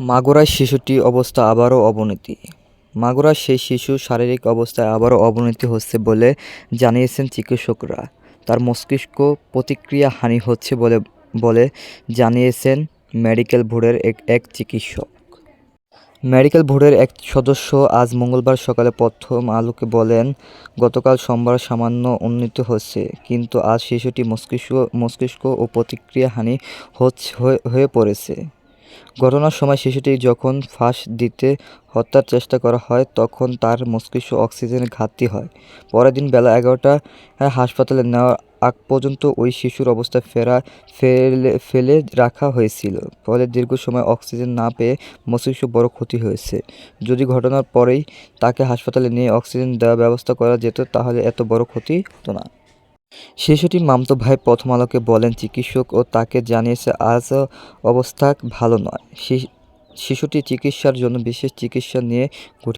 মাগুরায় শিশুটির অবস্থা আবারও অবনতি। মাগুরার সেই শিশুর শারীরিক অবস্থায় আবারও অবনতি হচ্ছে বলে জানিয়েছেন চিকিৎসকরা। তার মস্তিষ্ক প্রতিক্রিয়া হানি হচ্ছে বলে বলে জানিয়েছেন মেডিকেল বোর্ডের এক এক চিকিৎসক। মেডিকেল বোর্ডের এক সদস্য আজ মঙ্গলবার সকালে প্রথম আলোকে বলেন, গতকাল সোমবার সামান্য উন্নীত হচ্ছে, কিন্তু আজ শিশুটি মস্তিষ্ক মস্তিষ্ক ও প্রতিক্রিয়াহানি হচ্ছে, হয়ে- হয়ে পড়েছে। ঘটনার সময় শিশুটি যখন ফাঁস দিতে হত্যার চেষ্টা করা হয়, তখন তার মস্তিষ্ক অক্সিজেনের ঘাটতি হয়। পরের দিন বেলা এগারোটা হাসপাতালে নেওয়ার আগ পর্যন্ত ওই শিশুর অবস্থা ফেরা, ফেলে ফেলে রাখা হয়েছিল। ফলে দীর্ঘ সময় অক্সিজেন না পেয়ে মস্তিষ্ক বড় ক্ষতি হয়েছে। যদি ঘটনার পরেই তাকে হাসপাতালে নিয়ে অক্সিজেন দেওয়ার ব্যবস্থা করা যেত, তাহলে এত বড় ক্ষতি হতো না। শিশুটির মামতো ভাই প্রথম আলোকে বলেন, চিকিৎসক ও তাকে জানিয়েছে আজ অবস্থা ভালো নয়। শিশুটি চিকিৎসার জন্য বিশেষ চিকিৎসা নিয়ে